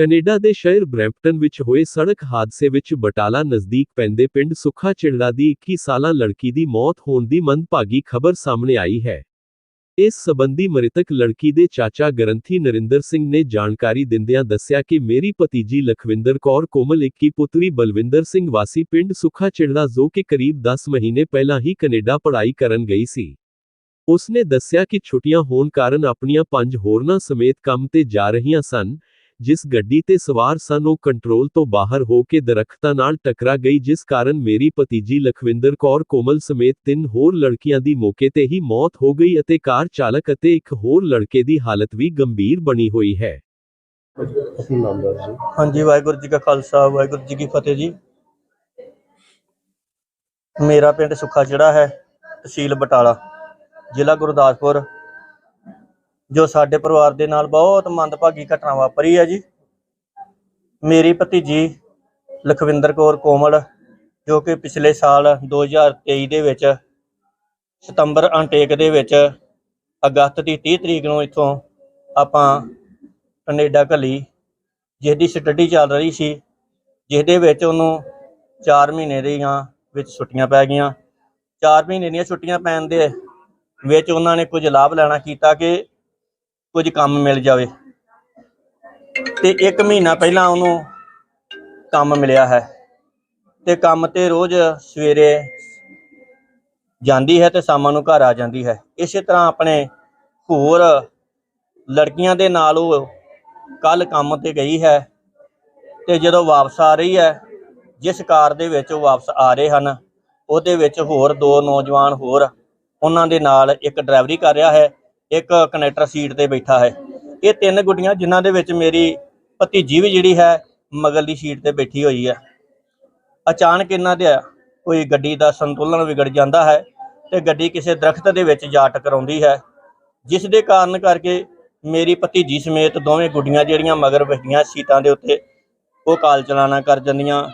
Canada ਦੇ ਸ਼ਹਿਰ Brampton ਵਿੱਚ ਹੋਏ ਸੜਕ ਹਾਦਸੇ ਵਿੱਚ ਬਟਾਲਾ ਨਜ਼ਦੀਕ ਪੈਂਦੇ ਪਿੰਡ ਸੁੱਖਾ ਚਿੜੜਾ ਦੀ 21 ਸਾਲਾ ਲੜਕੀ ਦੀ ਮੌਤ ਹੋਣ ਦੀ ਮੰਦਭਾਗੀ ਖਬਰ ਸਾਹਮਣੇ ਆਈ ਹੈ। ਇਸ ਸਬੰਧੀ ਮ੍ਰਿਤਕ ਲੜਕੀ ਦੇ ਚਾਚਾ ਗਰੰਥੀ ਨਰਿੰਦਰ ਸਿੰਘ ਨੇ ਜਾਣਕਾਰੀ ਦਿੰਦਿਆਂ ਦੱਸਿਆ ਕਿ ਮੇਰੀ ਭਤੀਜੀ ਲਖਵਿੰਦਰ ਕੌਰ ਕੋਮਲ ਇੱਕੀ ਪੁੱਤਰੀ ਬਲਵਿੰਦਰ ਸਿੰਘ ਵਾਸੀ ਪਿੰਡ ਸੁੱਖਾ ਚਿੜੜਾ ਜੋ ਕਿ ਕਰੀਬ 10 ਮਹੀਨੇ ਪਹਿਲਾਂ ਹੀ ਕੈਨੇਡਾ ਪੜ੍ਹਾਈ ਕਰਨ ਗਈ ਸੀ। ਉਸਨੇ ਦੱਸਿਆ ਕਿ ਛੁੱਟੀਆਂ ਹੋਣ ਕਾਰਨ ਆਪਣੀਆਂ ਪੰਜ ਹੋਰਨਾਂ ਸਮੇਤ ਕੰਮ ਤੇ ਜਾ ਰਹੀਆਂ ਸਨ ਜਿਸ ਗੱਡੀ ਤੇ ਸਵਾਰ ਸਨ ਉਹ ਕੰਟਰੋਲ ਤੋਂ ਬਾਹਰ ਹੋ ਕੇ ਦਰਖਤਾਂ ਨਾਲ ਟਕਰਾ ਗਈ ਜਿਸ ਕਾਰਨ ਮੇਰੀ ਭਤੀਜੀ ਲਖਵਿੰਦਰ ਕੌਰ ਕੋਮਲ ਸਮੇਤ ਤਿੰਨ ਹੋਰ ਲੜਕੀਆਂ ਦੀ ਮੌਕੇ ਤੇ ਹੀ ਮੌਤ ਹੋ ਗਈ ਅਤੇ ਕਾਰ ਚਾਲਕ ਅਤੇ ਇੱਕ ਹੋਰ ਲੜਕੇ ਦੀ ਹਾਲਤ ਵੀ ਗੰਭੀਰ ਬਣੀ ਹੋਈ ਹੈ। ਹਾਂਜੀ ਵਾਹਿਗੁਰੂ ਜੀ ਕਾ ਖਾਲਸਾ ਵਾਹਿਗੁਰੂ ਜੀ ਕੀ ਫਤਿਹ ਜੀ। ਮੇਰਾ ਪਿੰਡ ਸੁੱਖਾ ਜਿਹੜਾ ਹੈ ਤਹਿਸੀਲ ਬਟਾਲਾ ਜ਼ਿਲ੍ਹਾ ਗੁਰਦਾਸਪੁਰ। ਜੋ ਸਾਡੇ ਪਰਿਵਾਰ ਦੇ ਨਾਲ ਬਹੁਤ ਮੰਦਭਾਗੀ ਘਟਨਾ ਵਾਪਰੀ ਹੈ ਜੀ। ਮੇਰੀ ਭਤੀਜੀ ਲਖਵਿੰਦਰ ਕੌਰ ਕੋਮਲ, ਜੋ ਕਿ ਪਿਛਲੇ ਸਾਲ 2023 ਦੇ ਵਿੱਚ ਸਤੰਬਰ ਅਨਟੇਕ ਦੇ ਵਿੱਚ ਅਗਸਤ ਦੀ 30 ਤਰੀਕ ਨੂੰ ਇੱਥੋਂ ਆਪਾਂ ਕੈਨੇਡਾ ਘੱਲੀ ਜਿਹਦੀ ਸਟੱਡੀ ਚੱਲ ਰਹੀ ਸੀ ਜਿਹਦੇ ਵਿੱਚ ਉਹਨੂੰ 4 ਮਹੀਨੇ ਦੀਆਂ ਵਿੱਚ ਛੁੱਟੀਆਂ ਪੈ ਗਈਆਂ। 4 ਮਹੀਨੇ ਦੀਆਂ ਛੁੱਟੀਆਂ ਪੈਣ ਦੇ ਵਿੱਚ ਉਹਨਾਂ ਨੇ ਕੁਝ ਲਾਭ ਲੈਣਾ ਕੀਤਾ ਕਿ ਕੁਝ ਕੰਮ ਮਿਲ ਜਾਵੇ। ਤੇ 1 ਮਹੀਨਾ ਪਹਿਲਾਂ ਉਹਨੂੰ ਕੰਮ ਮਿਲਿਆ ਹੈ। ਤੇ ਕੰਮ ਤੇ ਰੋਜ਼ ਸਵੇਰੇ ਜਾਂਦੀ ਹੈ ਤੇ ਸ਼ਾਮਾਂ ਨੂੰ ਘਰ ਆ ਜਾਂਦੀ ਹੈ। ਇਸੇ ਤਰ੍ਹਾਂ ਆਪਣੇ ਹੋਰ ਲੜਕੀਆਂ ਦੇ ਨਾਲ ਉਹ ਕੱਲ ਕੰਮ ਤੇ ਗਈ ਹੈ ਤੇ ਜਦੋਂ ਵਾਪਸ ਆ ਰਹੀ ਹੈ, ਜਿਸ ਕਾਰ ਦੇ ਵਿੱਚ ਉਹ ਵਾਪਸ ਆ ਰਹੇ ਹਨ, ਉਹਦੇ ਵਿੱਚ ਹੋਰ ਦੋ ਨੌਜਵਾਨ ਹੋਰ ਉਹਨਾਂ ਦੇ ਨਾਲ ਇੱਕ ਡਰਾਈਵਰੀ ਕਰ ਰਿਹਾ ਹੈ। ਇੱਕ ਕਨੈਕਟਰ ਸੀਟ ਤੇ ਬੈਠਾ ਹੈ। ਇਹ ਤਿੰਨ ਗੁੱਡੀਆਂ ਜਿਨ੍ਹਾਂ ਦੇ ਵਿੱਚ ਮੇਰੀ ਭਤੀਜੀ ਵੀ ਜਿਹੜੀ ਹੈ ਮਗਰਲੀ ਸੀਟ ਤੇ ਬੈਠੀ ਹੋਈ ਹੈ। ਅਚਾਨਕ ਇਹਨਾਂ ਦੇ ਕੋਈ ਗੱਡੀ ਦਾ ਸੰਤੁਲਨ ਵਿਗੜ ਜਾਂਦਾ ਹੈ ਤੇ ਗੱਡੀ ਕਿਸੇ ਦਰਖਤ ਦੇ ਵਿੱਚ ਜਾ ਟਕਰਾਉਂਦੀ ਹੈ, ਜਿਸ ਦੇ ਕਾਰਨ ਕਰਕੇ ਮੇਰੀ ਭਤੀਜੀ ਸਮੇਤ ਦੋਵੇਂ ਗੁੱਡੀਆਂ ਜਿਹੜੀਆਂ ਮਗਰ ਬੈਠੀਆਂ ਸੀਟਾਂ ਦੇ ਉੱਤੇ, ਉਹ ਕਾਲ ਚਲਾਣਾ ਕਰ ਜਾਂਦੀਆਂ।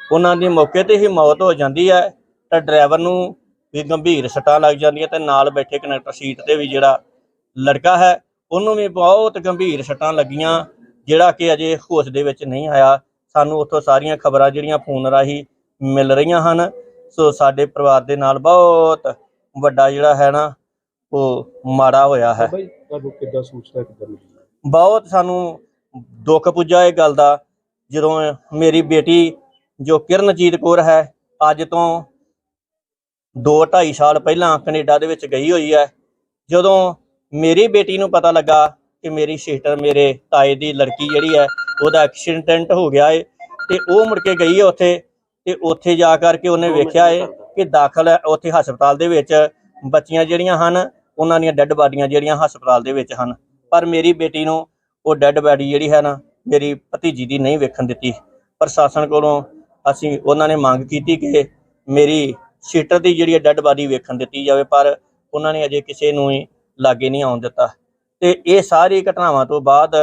ਉਹਨਾਂ ਦੀ ਮੌਕੇ ਤੇ ਹੀ ਮੌਤ ਹੋ ਜਾਂਦੀ ਹੈ ਤਾਂ ਡਰਾਈਵਰ ਨੂੰ ਵੀ ਗੰਭੀਰ ਸੱਟਾਂ ਲੱਗ ਜਾਂਦੀਆਂ ਤੇ ਨਾਲ ਬੈਠੇ ਕਨੈਕਟਰ ਸੀਟ ਤੇ ਵੀ ਜਿਹੜਾ ਲੜਕਾ ਹੈ ਉਹਨੂੰ ਵੀ ਬਹੁਤ ਗੰਭੀਰ ਸੱਟਾਂ ਲੱਗੀਆਂ ਜਿਹੜਾ ਕਿ ਅਜੇ ਹੋਸ਼ ਦੇ ਵਿੱਚ ਨਹੀਂ ਆਇਆ। ਸਾਨੂੰ ਉੱਥੋਂ ਸਾਰੀਆਂ ਖਬਰਾਂ ਜਿਹੜੀਆਂ ਫੋਨ ਰਾਹੀਂ ਮਿਲ ਰਹੀਆਂ ਹਨ। ਸੋ ਸਾਡੇ ਪਰਿਵਾਰ ਦੇ ਨਾਲ ਬਹੁਤ ਵੱਡਾ ਜਿਹੜਾ ਹੈ ਨਾ ਉਹ ਮਾੜਾ ਹੋਇਆ ਹੈ। ਬਾਈ ਤੁਹਾਨੂੰ ਕਿੱਦਾਂ ਸੂਚਨਾ ਕਿੱਦਾਂ ਮਿਲੀ? ਬਹੁਤ ਸਾਨੂੰ ਦੁੱਖ ਪੁੱਜਾ ਇਹ ਗੱਲ ਦਾ। ਜਦੋਂ ਮੇਰੀ ਬੇਟੀ ਜੋ ਕਿਰਨਜੀਤ ਕੌਰ ਹੈ ਅੱਜ ਤੋਂ 2.5 ਸਾਲ ਪਹਿਲਾਂ ਕੈਨੇਡਾ ਦੇ ਵਿੱਚ ਗਈ ਹੋਈ ਹੈ ਜਦੋਂ ਮੇਰੀ ਬੇਟੀ ਨੂੰ ਪਤਾ ਲੱਗਾ ਕਿ ਮੇਰੀ ਸਿਸਟਰ ਮੇਰੇ ਤਾਏ ਦੀ ਲੜਕੀ ਜਿਹੜੀ ਹੈ ਉਹਦਾ ਐਕਸੀਡੈਂਟ ਹੋ ਗਿਆ ਏ ਤੇ ਉਹ ਮੁੜ ਕੇ ਗਈ ਹੈ ਉੱਥੇ ਤੇ ਉੱਥੇ ਜਾ ਕਰਕੇ ਉਹਨੇ ਵੇਖਿਆ ਏ ਕਿ ਦਾਖਲ ਹੈ ਉੱਥੇ ਹਸਪਤਾਲ ਦੇ ਵਿੱਚ ਬੱਚੀਆਂ ਜਿਹੜੀਆਂ ਹਨ ਉਹਨਾਂ ਦੀਆਂ ਡੈੱਡ ਬਾਡੀਆਂ ਜਿਹੜੀਆਂ ਹਸਪਤਾਲ ਦੇ ਵਿੱਚ ਹਨ। ਪਰ ਮੇਰੀ ਬੇਟੀ ਨੂੰ ਉਹ ਡੈੱਡ ਬਾਡੀ ਜਿਹੜੀ ਹੈ ਨਾ ਮੇਰੀ ਭਤੀਜੀ ਦੀ ਨਹੀਂ ਵੇਖਣ ਦਿੱਤੀ। ਪ੍ਰਸ਼ਾਸਨ ਕੋਲੋਂ ਅਸੀਂ ਉਹਨਾਂ ਨੇ ਮੰਗ ਕੀਤੀ ਕਿ ਮੇਰੀ ਸੀਟਰ ਦੀ ਜਿਹੜੀ ਡੈੱਡ ਬਾਡੀ ਵੇਖਣ ਦਿੱਤੀ ਜਾਵੇ ਪਰ ਉਹਨਾਂ ਨੇ ਅਜੇ ਕਿਸੇ ਨੂੰ ਹੀ ਲਾਗੇ ਨਹੀਂ ਆਉਣ ਦਿੱਤਾ। ਤੇ ਇਹ ਸਾਰੀ ਘਟਨਾਵਾਂ ਤੋਂ ਬਾਅਦ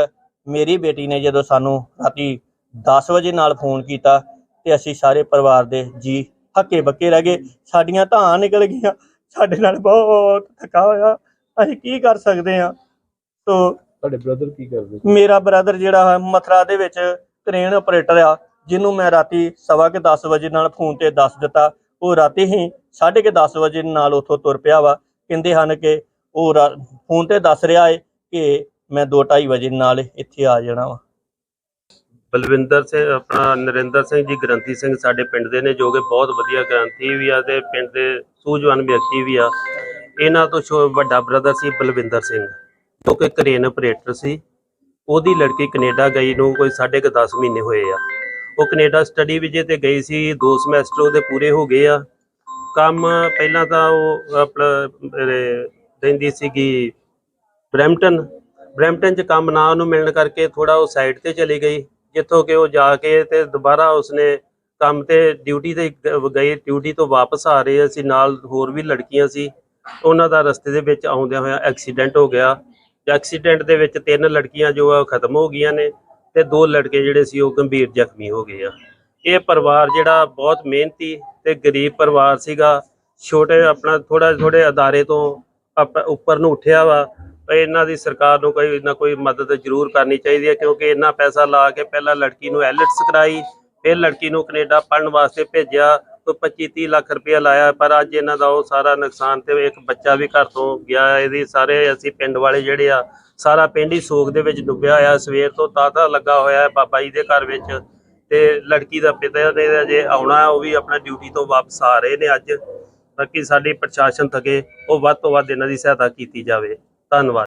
ਮੇਰੀ ਬੇਟੀ ਨੇ ਜਦੋਂ ਸਾਨੂੰ ਰਾਤੀ 10 ਵਜੇ ਨਾਲ ਫੋਨ ਕੀਤਾ ਤੇ ਅਸੀਂ ਸਾਰੇ ਪਰਿਵਾਰ ਦੇ ਜੀ ਹੱਕੇ ਬੱਕੇ ਰਹਿ ਗਏ। ਸਾਡੀਆਂ ਧਾਂ ਨਿਕਲ ਗਈਆਂ। ਸਾਡੇ ਨਾਲ ਬਹੁਤ ਥਕਾ ਹੋਇਆ। ਅਸੀਂ ਕੀ ਕਰ ਸਕਦੇ ਹਾਂ? ਸੋ ਤੁਹਾਡੇ ਬ੍ਰਦਰ ਕੀ ਕਰਦੇ? ਮੇਰਾ ਬ੍ਰਦਰ ਜਿਹੜਾ ਹੈ ਮਥਰਾ ਦੇ ਵਿੱਚ ਕ੍ਰੇਨ ਆਪਰੇਟਰ ਆ ਜਿਹਨੂੰ ਮੈਂ ਰਾਤੀ ਸਵਾ ਕੇ 10 ਵਜੇ ਨਾਲ ਫੋਨ ਤੇ ਦੱਸ ਦਿੱਤਾ। ਉਹ ਰਾਤੀ ਹੀ 10:30 ਵਜੇ ਨਾਲ ਉੱਥੋਂ ਤੁਰ ਪਿਆ ਵਾ। ਕਹਿੰਦੇ ਹਨ ਕਿ ਉਹ ਰਾ- ਫੋਨ ਤੇ ਦੱਸ ਰਿਹਾ ਏ ਕਿ ਮੈਂ 2:30 ਵਜੇ ਨਾਲ ਇੱਥੇ ਆ ਜਾਣਾ ਵਾ। ਬਲਵਿੰਦਰ ਸਿੰਘ, ਆਪਣਾ ਨਰਿੰਦਰ ਸਿੰਘ ਜੀ, ਗ੍ਰੰਥੀ ਸਿੰਘ ਸਾਡੇ ਪਿੰਡ ਦੇ ਨੇ, ਜੋ ਕਿ ਬਹੁਤ ਵਧੀਆ ਗ੍ਰੰਥੀ ਵੀ ਆ ਤੇ ਪਿੰਡ ਦੇ ਸੂਝਵਾਨ ਵਿਅਕਤੀ ਵੀ ਆ। ਇਹਨਾਂ ਤੋਂ ਵੱਡਾ ਬ੍ਰਦਰ ਸੀ ਬਲਵਿੰਦਰ ਸਿੰਘ, ਜੋ ਕਿ ਕਰੇਨ ਆਪਰੇਟਰ ਸੀ। ਉਹਦੀ ਲੜਕੀ ਕੈਨੇਡਾ ਗਈ ਨੂੰ ਕੋਈ 10.5 ਮਹੀਨੇ ਹੋਏ ਆ। ਉਹ ਕੈਨੇਡਾ ਸਟੱਡੀ ਵਿਜੇ ਤੇ ਗਈ ਸੀ, ਦੋ ਸਮੈਸਟਰ ਉਹਦੇ ਪੂਰੇ ਹੋ ਗਏ ਆ। ਕੰਮ ਪਹਿਲਾਂ ਤਾਂ ਉਹ ਆਪਣਾ ਰਹਿੰਦੀ ਸੀਗੀ ਬਰੈਂਪਟਨ। ਬਰੈਂਪਟਨ 'ਚ ਕੰਮ ਨਾ ਉਹਨੂੰ ਮਿਲਣ ਕਰਕੇ ਥੋੜਾ ਉਹ ਸਾਈਡ ਤੇ ਚਲੀ ਗਈ, ਜਿੱਥੋਂ ਕਿ ਉਹ ਜਾ ਕੇ ਤੇ ਦੁਬਾਰਾ ਉਸਨੇ ਕੰਮ ਤੇ ਡਿਊਟੀ ਤੇ ਗ- ਡਿਊਟੀ ਤੋਂ ਵਾਪਸ ਆ ਰਹੇ ਸੀ, ਨਾਲ ਹੋਰ ਵੀ ਲੜਕੀਆਂ ਸੀ। ਉਹਨਾਂ ਦਾ ਰਸਤੇ ਦੇ ਵਿੱਚ ਆਉਂਦਿਆਂ ਹੋਇਆ ਐਕਸੀਡੈਂਟ ਹੋ ਗਿਆ। ਐਕਸੀਡੈਂਟ ਦੇ ਵਿੱਚ ਤਿੰਨ ਲੜਕੀਆਂ ਜੋ ਆ ਉਹ ਖਤਮ ਹੋ ਗਈਆਂ ਨੇ ਤੇ ਦੋ ਲੜਕੇ ਜਿਹੜੇ ਸੀ ਉਹ ਗੰਭੀਰ ਜ਼ਖਮੀ ਹੋ ਗਏ ਆ। ਇਹ ਪਰਿਵਾਰ ਜਿਹੜਾ ਬਹੁਤ ਮਿਹਨਤੀ ਤੇ ਗਰੀਬ ਪਰਿਵਾਰ ਸੀਗਾ, ਛੋਟੇ ਆਪਣਾ ਥੋੜਾ ਥੋੜੇ ਅਦਾਰੇ ਤੋਂ ਉੱਪਰ ਨੂੰ ਉੱਠਿਆ ਵਾ ਇਹਨਾਂ ਦੀ ਸਰਕਾਰ ਨੂੰ ਕੋਈ ਨਾ ਕੋਈ ਮਦਦ ਜ਼ਰੂਰ ਕਰਨੀ ਚਾਹੀਦੀ ਹੈ, ਕਿਉਂਕਿ ਇੰਨਾ ਪੈਸਾ ਲਾ ਕੇ ਪਹਿਲਾਂ ਲੜਕੀ ਨੂੰ ਐਲਿਟਸ ਕਰਾਈ, ਫਿਰ ਲੜਕੀ ਨੂੰ ਕੈਨੇਡਾ ਪੜਨ ਵਾਸਤੇ ਭੇਜਿਆ, ਕੋਈ 25 30 ਲੱਖ ਰੁਪਇਆ ਲਾਇਆ, ਪਰ ਅੱਜ ਇਹਨਾਂ ਦਾ ਉਹ ਸਾਰਾ ਨੁਕਸਾਨ ਤੇ ਇੱਕ ਬੱਚਾ ਵੀ ਘਰ ਤੋਂ ਗਿਆ ਇਹਦੀ ਸਾਰੇ ਅਸੀਂ ਪਿੰਡ ਵਾਲੇ ਜਿਹੜੇ ਆ, ਸਾਰਾ ਪਿੰਡ ਹੀ ਸੋਗ ਦੇ ਵਿੱਚ ਡੁੱਬਿਆ ਹੋਇਆ, ਸਵੇਰ ਤੋਂ ਤਾਤਾ ਲੱਗਾ ਹੋਇਆ ਹੈ ਬਾਬਾ ਜੀ ਦੇ ਘਰ ਵਿੱਚ, ਤੇ ਲੜਕੀ ਦਾ ਪਿਤਾ ਨੇ ਜੇ ਆਉਣਾ, ਉਹ ਵੀ ਆਪਣਾ ਡਿਊਟੀ ਤੋਂ ਵਾਪਸ ਆ ਰਹੇ ਨੇ ਅੱਜ। ਕਿ ਸਾਡੀ ਪ੍ਰਸ਼ਾਸਨ ਥਕੇ ਉਹ ਵੱਧ ਤੋਂ ਵੱਧ ਇਹਨਾਂ ਦੀ ਸਹਾਇਤਾ ਕੀਤੀ ਜਾਵੇ। ਧੰਨਵਾਦ।